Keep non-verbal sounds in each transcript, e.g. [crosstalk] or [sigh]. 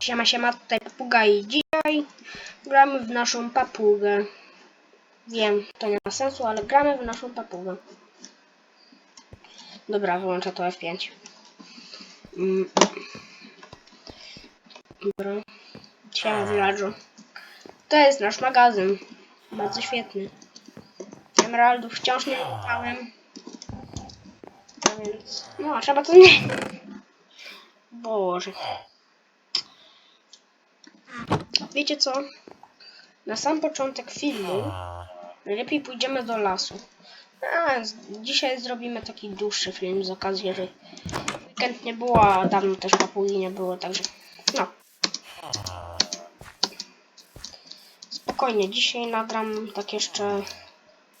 Siema, siema, tutaj papuga i dzisiaj gramy w naszą papugę. Wiem, to nie ma sensu, ale gramy w naszą papugę. Dobra, wyłączę to F5. Mm. Dobra. Siema, village'u. To jest nasz magazyn. Bardzo świetny. Emeraldów wciąż nie kupałem. A więc, no, trzeba to nie... Boże. Wiecie co? Na sam początek filmu najlepiej pójdziemy do lasu. A, dzisiaj zrobimy taki dłuższy film z okazji, że weekend nie było, a dawno też papugi nie było, także no. Spokojnie, dzisiaj nagram tak jeszcze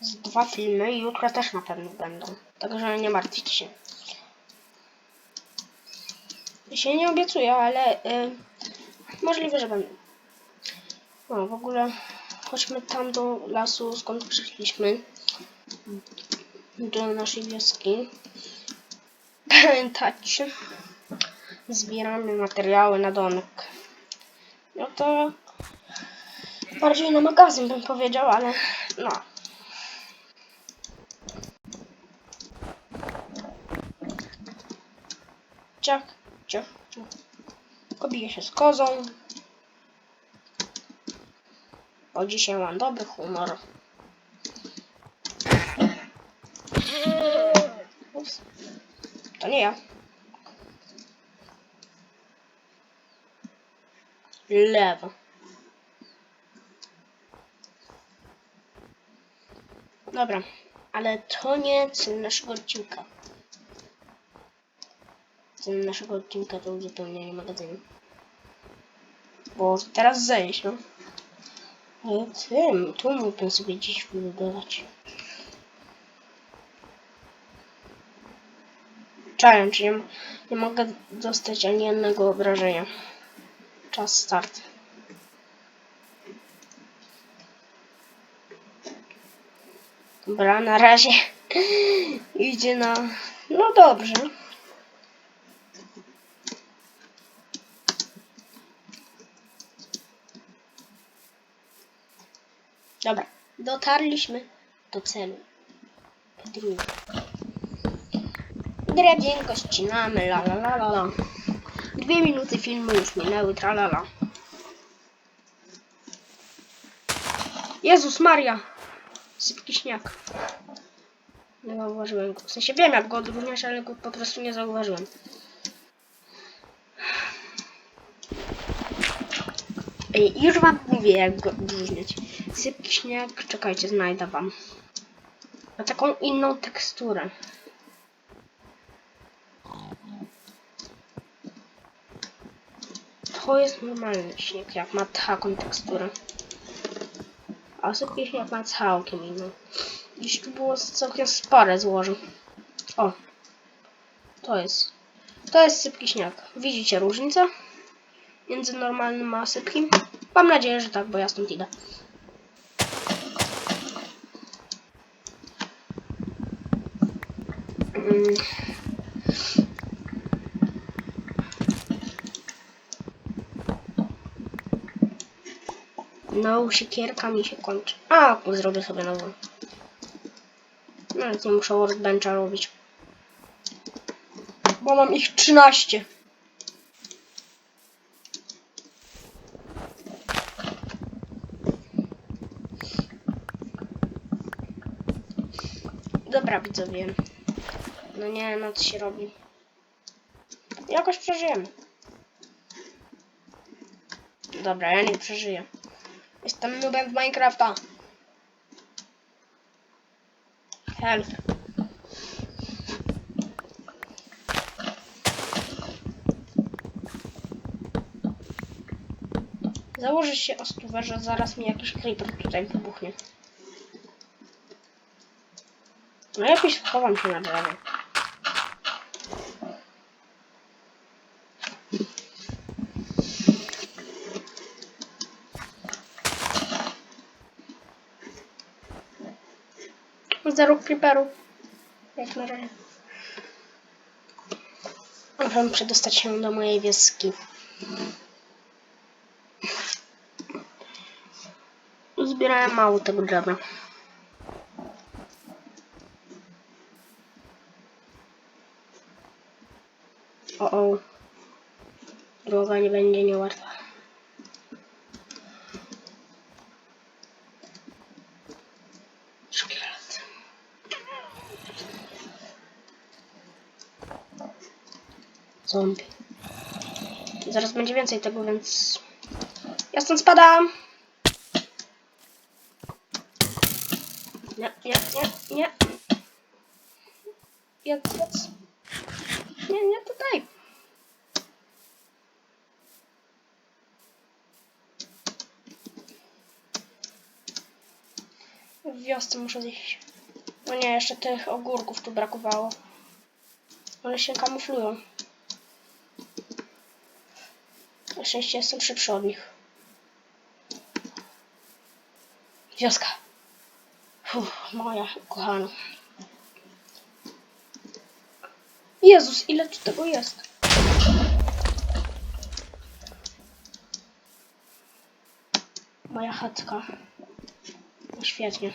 z dwa filmy i jutro też na pewno będą. Także nie martwcie się. Się nie obiecuję, ale y, możliwe, że będą. No, w ogóle chodźmy tam do lasu, skąd przyszliśmy. Do naszej wioski. [laughs] Pamiętacie? Zbieramy materiały na domek. No to bardziej na magazyn bym powiedział, ale no. Ciach, ciach, ciach. Się z kozą. Bo dzisiaj mam dobry humor. Ups. To nie ja. Lewo. Dobra, ale to nie cel naszego odcinka. Cel naszego odcinka to uzupełnienie magazynu. Bo teraz zejść, no. No tym, tu mógłbym sobie dziś wybudować. Challenge, nie, nie mogę dostać ani jednego obrażenia. Czas start. Dobra, na razie [laughs] idzie na... No dobrze. Dobra, dotarliśmy do celu. Podróż. Drewienko ścinamy, la la la la la. Dwie minuty filmu już minęły, tra la la. Jezus Maria! Sypki śnieg. Nie zauważyłem go. W sensie wiem jak go odróżniać, ale go po prostu nie zauważyłem. Ej, już wam mówię jak go odróżniać. Sypki śnieg, czekajcie, znajdę wam. Ma taką inną teksturę. To jest normalny śnieg, jak ma taką teksturę. A sypki śnieg ma całkiem inną. Dziś tu było całkiem spore złoże. O. To jest. To jest sypki śnieg. Widzicie różnicę? Między normalnym a sypkim? Mam nadzieję, że tak, bo ja stąd idę. No, siekierka mi się kończy. A, zrobię sobie nową. Nawet nie muszę workbencha robić. Bo mam ich 13. Dobra, widzowie. No nie, noc się robi. Jakoś przeżyjemy. Dobra, ja nie przeżyję. Jestem nubem w Minecrafta. Help. Założę się o stówę, że zaraz mi jakiś creeper tutaj wybuchnie. No jakoś schowam się na drzewie. zero creeperów. Jak na razie. Przedostać się do mojej wioski. Zbierałem mało tego drewna. Zombie. Zaraz będzie więcej tego, więc... Ja stąd spadam! Nie, nie, nie, nie. Nie, nie tutaj. W wiosce muszę zjeść. No nie, jeszcze tych ogórków tu brakowało. One się kamuflują. Na szczęście jestem szybszy od nich. Wioska. Uff, moja kochana. Jezus, ile tu tego jest? Moja chatka. No świetnie.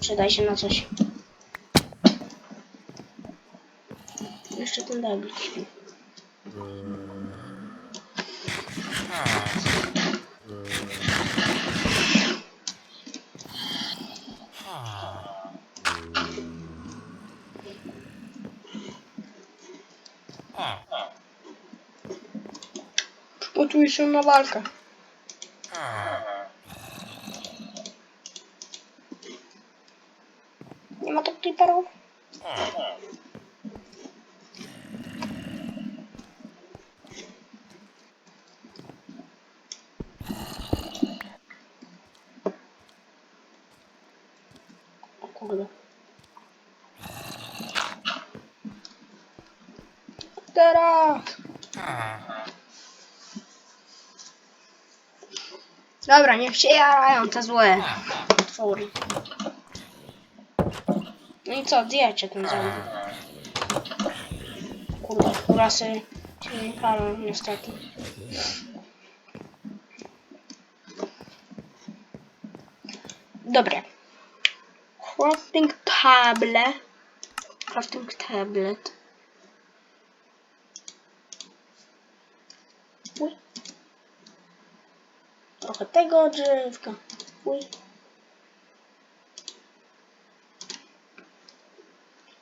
Przydaj się na coś. Jeszcze ten debil śpi. Przygotuj się na walkę. Nie ma tu creeperów? O kurde. Teraz! Dobra, niech się jarają te złe potwory. No i co, zjecie ten zombie. Kurde, kurasy się nie palą, niestety. Dobra. Crafting table. Crafting tablet. Trochę tego drzewka. Uj.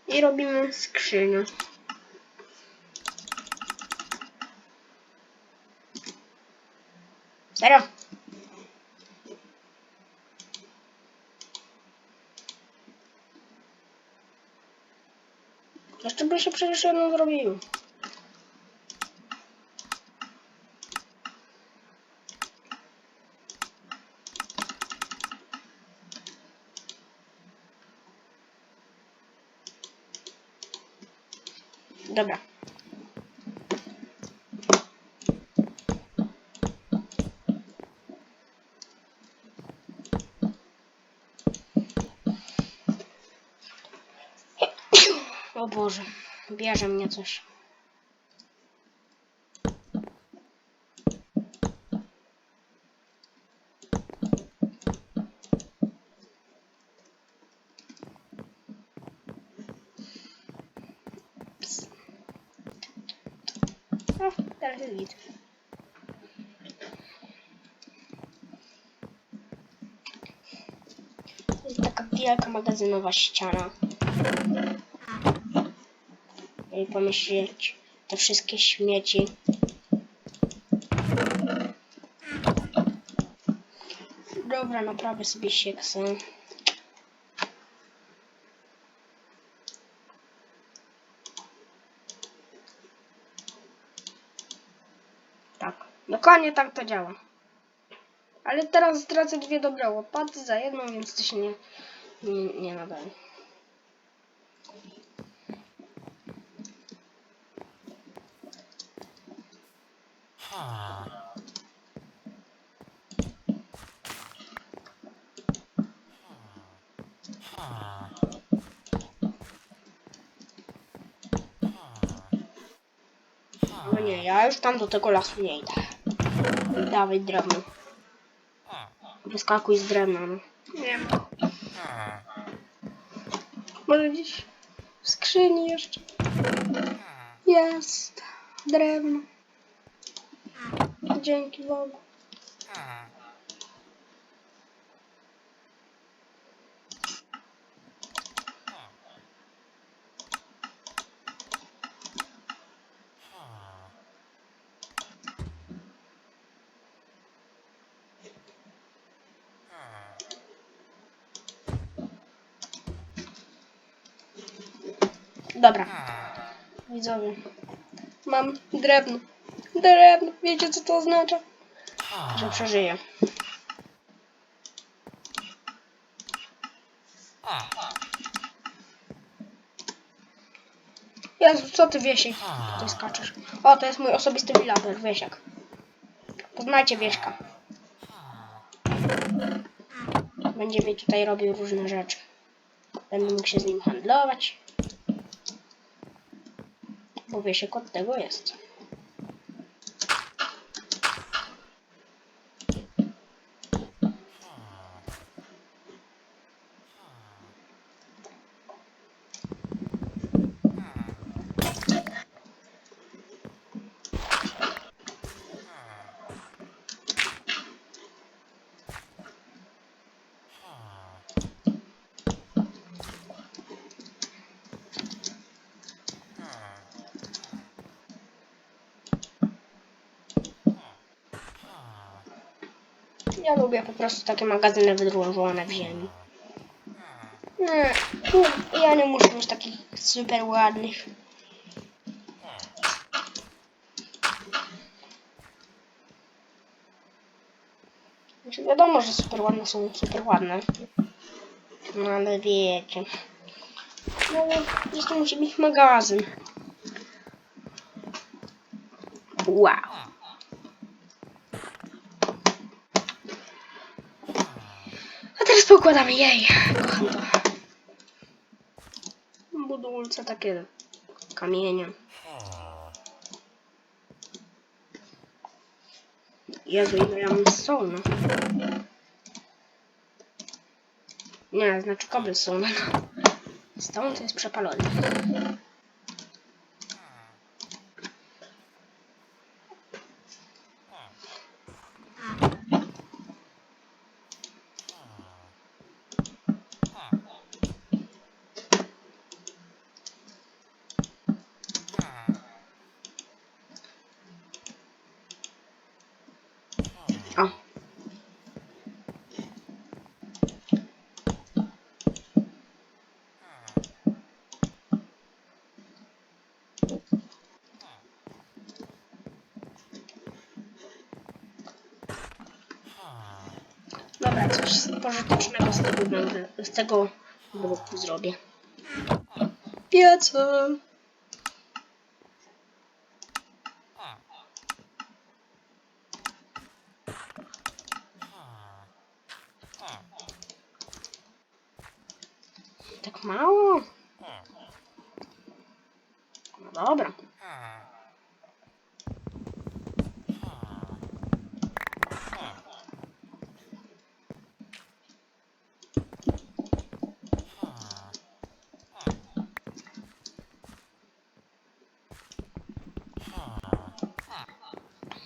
I robimy skrzynię. Serio? Jeszcze by się przecież jedno zrobił. Dobra. O Boże, bierze mnie coś. Ps. O, teraz jest git. To jest taka wielka magazynowa ściana. I pomyśleć te wszystkie śmieci. Dobra, naprawię sobie sieksę. Tak, dokładnie tak to działa. Ale teraz stracę dwie dobre łopaty za jedną, więc to się nie, nie, nie nadal. No nie, ja już tam do tego lasu nie idę. Dawaj drewno. Wyskakuj z. Nie ma. Może gdzieś w skrzyni jeszcze. Jest. Drewno. Dzięki Bogu. Dobra. Widzowie. Mam drewno. Drewno. Wiecie co to oznacza? Że przeżyję. Jezu, co ty Wiesiek? Ty skaczesz. O, to jest mój osobisty villager, Wiesiek. Poznajcie Wieśka. Będzie mi tutaj robił różne rzeczy. Będę mógł się z nim handlować. Bo Wiesiek od Ja lubię po prostu takie magazyny wydłużone w ziemi. Nie, tu ja nie muszę mieć takich super ładnych. Znaczy wiadomo, że super ładne są super ładne. No ale wiecie. No ale po prostu musi być magazyn. Wow. Pokładamy jej. Kocham to. Budulce takie kamienie. Jezu, ile ja mam stone. Nie, znaczy cobblestone. Stone to jest przepalony. O. Dobra, coś pożytecznego z tego, z tego bloku zrobię. Piece. Tak mało? No dobra.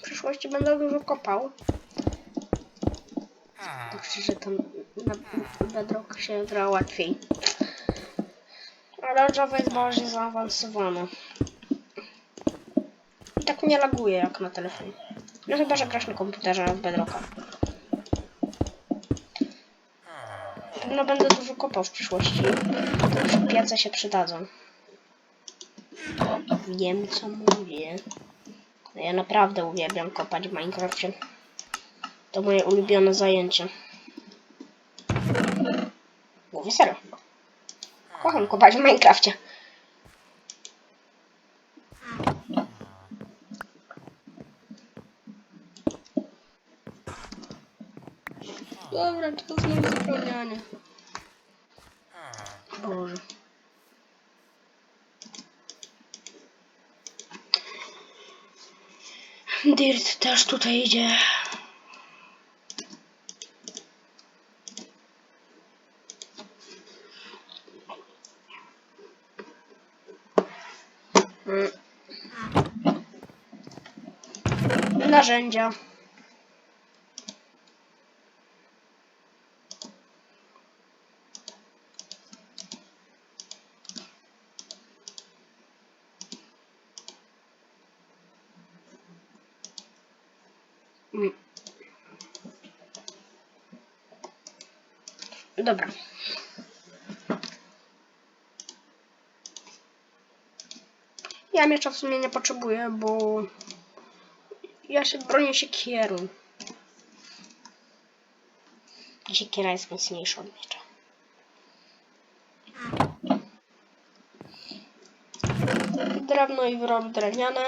W przyszłości będę dużo kopał. Tak szczerze, tam na bedrock się gra łatwiej. Ale Java jest bardziej zaawansowana. I tak nie laguje jak na telefonie. No chyba, że grasz na komputerze w Bedrocka. No będę dużo kopał w przyszłości. To już piece się przydadzą. Wiem co mówię. Ja naprawdę uwielbiam kopać w Minecrafcie. To moje ulubione zajęcie. Mówię serio. Kocham kopać w Minecrafcie. Dobra, to znowu zapełnianie. Boże. Dirt też tutaj idzie. Mm. Narzędzia. Dobra. Ja miecza w sumie nie potrzebuję, bo ja się bronię siekierą. Siekiera jest mocniejsza od miecza. Drewno i wyroby drewniane.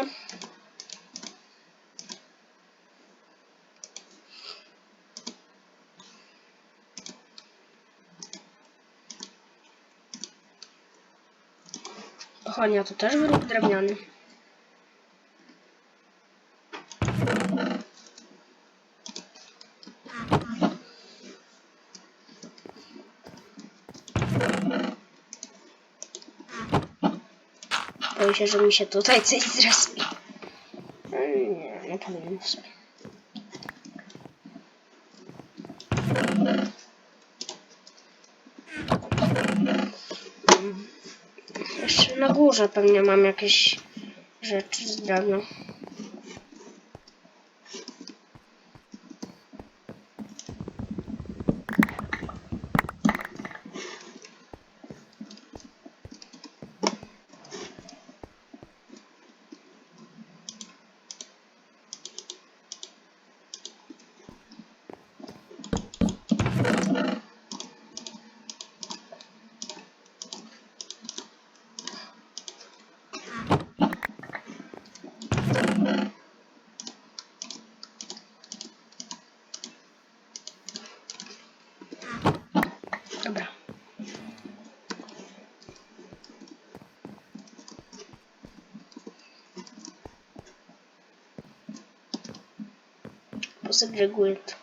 Pochodnia to też wyrób drewniany. Boję się, że mi się tutaj coś zrespi. Nie, nie powinien w. Mm. Jeszcze na górze pewnie mam jakieś rzeczy z drewna. Dobra. Posegreguję to.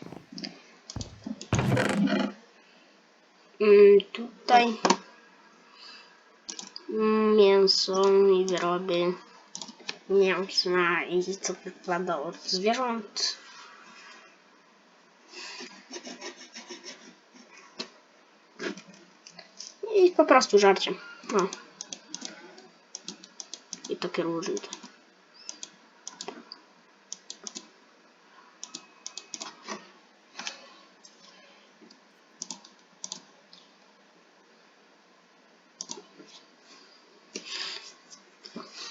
Mm, tutaj mięso i wyroby mięsna i co wypada od zwierząt. I po prostu żarcie. No. I takie różne.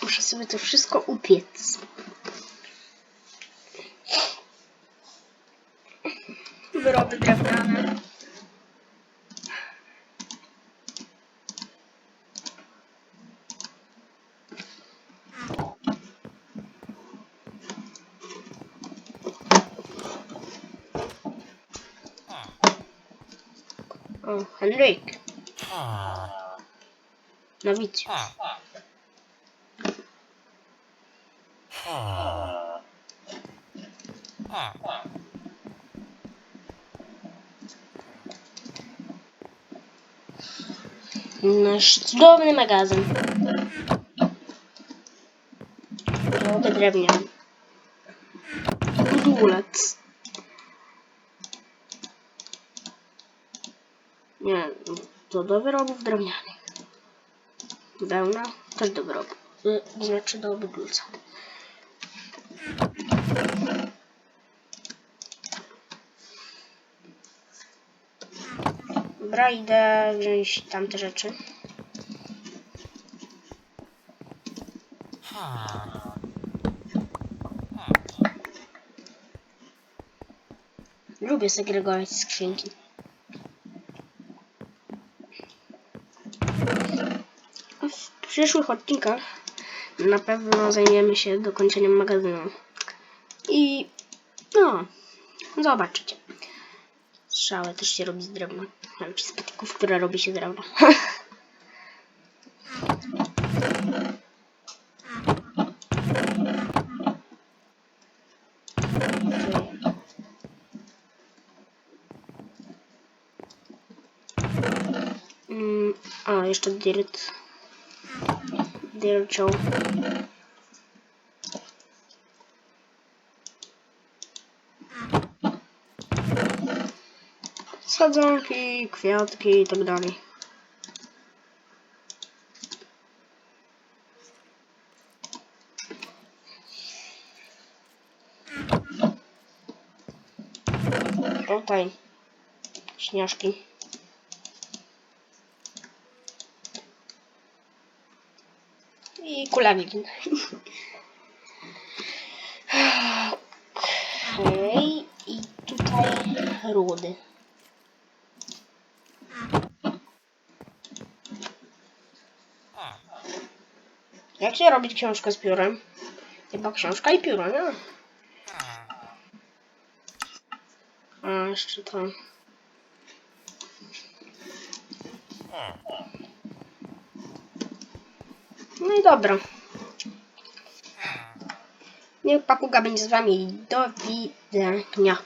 Muszę sobie to wszystko upiec. Wyroby drewniane. O, Henryk. Nowicjusz. Nasz cudowny magazyn. Byłoby drewniany. Budulec. Nie, to do wyrobów drewnianych. Wełna też do wyrobów. Y, Znaczy do budulca. Dobra, idę wziąć tamte rzeczy. Lubię segregować skrzynki. przyszłych odcinkach na pewno zajmiemy się dokończeniem magazynu. I no, zobaczycie. Strzałę też się robi z drewna. Znaczy z patyków, które robi się z drewna. [laughs] Mm, a, jeszcze dirt. Dircią. Sadzonki, kwiatki i tak dalej. Tutaj śnieżki. I kulawiki. Okej, i tutaj rudy. Jak się robi książkę z piórem? Chyba książka i pióro, nie? A, jeszcze to. No dobra. Niech papuga będzie z wami. Do widzenia.